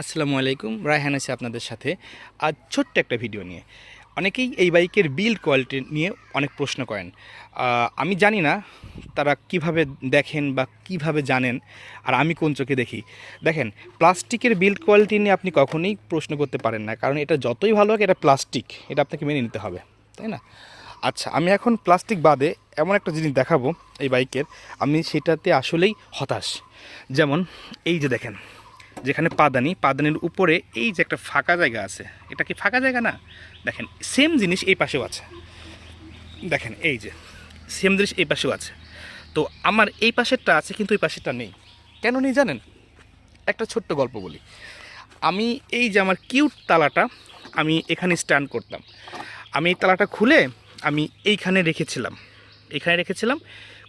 আসসালামু আলাইকুম, রায়হান আছে আপনাদের সাথে। আজ ছোট্ট একটা ভিডিও নিয়ে। অনেকেই এই বাইকের বিল্ড কোয়ালিটি নিয়ে অনেক প্রশ্ন করেন। আমি জানি না তারা কীভাবে দেখেন বা কীভাবে জানেন, আর আমি কোন চোখে দেখি। দেখেন, প্লাস্টিকের বিল্ড কোয়ালিটি নিয়ে আপনি কখনোই প্রশ্ন করতে পারেন না, কারণ এটা যতই ভালো হোক এটা প্লাস্টিক এটা আপনাকে মেনে নিতে হবে, তাই না? আচ্ছা আমি এখন প্লাস্টিক বাদে এমন একটা জিনিস দেখাবো এই বাইকের। আমি সেটাতে আসলেই হতাশ। যেমন, এই যে দেখেন যেখানে পাদানি, পাদানির উপরে এই যে একটা ফাঁকা জায়গা আছে, এটা কি ফাঁকা জায়গা না? দেখেন সেম জিনিস এই পাশেও আছে। দেখেন, এই যে সেম জিনিস এই পাশেও আছে। তো আমার এই পাশেরটা আছে, কিন্তু এই পাশেরটা নেই। কেন নেই জানেন? একটা ছোট্ট গল্প বলি। আমি এই যে আমার কিউট তালাটা, আমি এখানে স্ট্যান্ড করতাম। আমি এই তালাটা খুলে আমি এইখানে রেখেছিলাম। এইখানে রেখেছিলাম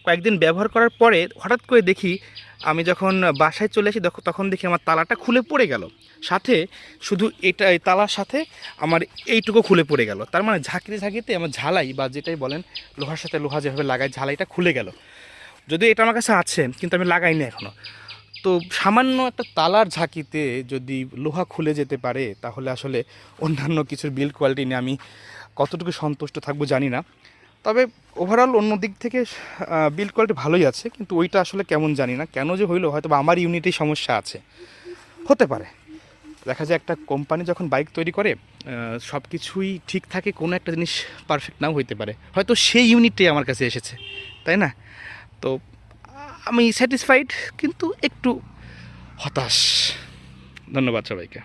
কয়েকদিন ব্যবহার করার পরে হঠাৎ করে দেখি আমি যখন বাসায় চলে আসি তখন- দেখি আমার তালাটা খুলে পড়ে গেল। সাথে শুধু এটা তালার সাথে আমার এইটুকু খুলে পড়ে গেল। তার মানে ঝাঁকিতে ঝাঁকিতে আমার ঝালাই বা যেটাই বলেন, লোহার সাথে লোহা যেভাবে লাগায় ঝালাইটা খুলে গেল। যদিও এটা আমার কাছে আছে, কিন্তু আমি লাগাইনি এখনও তো সামান্য একটা তালার ঝাঁকিতে যদি লোহা খুলে যেতে পারে, তাহলে আসলে অন্যান্য কিছুর বিল্ড কোয়ালিটি নিয়ে আমি কতটুকু সন্তুষ্ট থাকব জানি না। তবে ওভারঅল অন্য দিক থেকে বিল্ড কোয়ালিটি ভালোই আছে, কিন্তু ওইটা আসলে কেমন জানি না। কেন যে হইল হয়তো আমার ইউনিটেই সমস্যা আছে। হতে পারে। দেখা যায় একটা কোম্পানি যখন বাইক তৈরি করে সব কিছুই ঠিক থাকে, কোনো একটা জিনিস পারফেক্ট নাও হইতে পারে। হয়তো সেই ইউনিটটাই আমার কাছে এসেছে, তাই না? তো, আমি স্যাটিসফাইড কিন্তু একটু হতাশ। ধন্যবাদ সবাইকে।